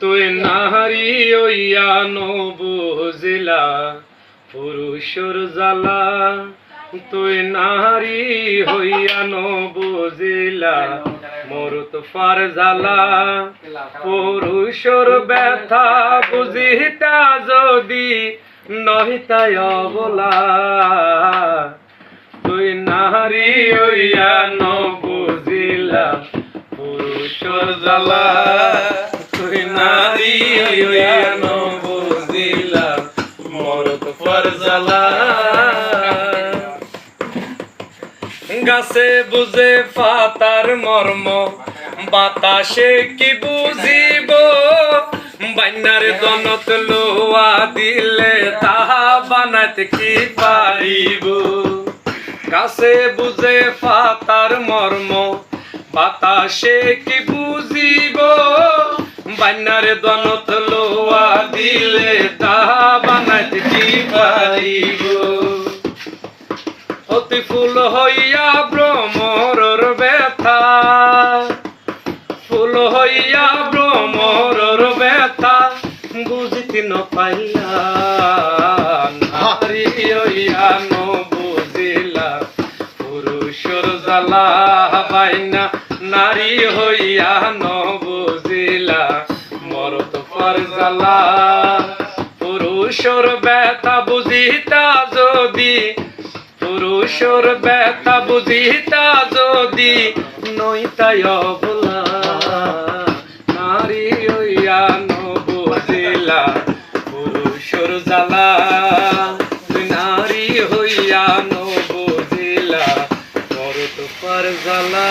তুই নাহারি ওইয়া বুঝিলা পুরুষর জ্বালা। তুই নাহারি হইয়া বুঝিলা মরুত ফার জ্বালা। পুরুষর ব্যথা বুঝিতা যদি নহিতাই অবলা। তুই নারী হইয়া ন পুরুষর জ্বালা তুই নারী গাছে বুঝে ফাতার মর্ম, বাতাসে কি বুঝিব? বান্যার দনত লোয়া দিলে তাহা বানাতে কি পারিব? গাছে বুঝে ফাতার মর্ম বাতাসে কি বুঝিব? বান্যার দনত লোয়া দিলে তাহা বানাতে কি পারিব? অতি ফুল হইয়া ভ্রমরর ব্যথা। ফুল হইয়া ভ্রমরর ব্যথা বুঝিতে ন পাইলা নারী হইয়া কুশোর জ্বালা বাইনা নারী হইয়া ন বুঝিলা মরত পর জ্বালা পুরুষর ব্যথা বুঝিতা যদি, পুরুষর ব্যথা বুঝিতা যদি নৈতায় অবলা। নারী হইয়া ন বুঝিলা রূপার জ্বালা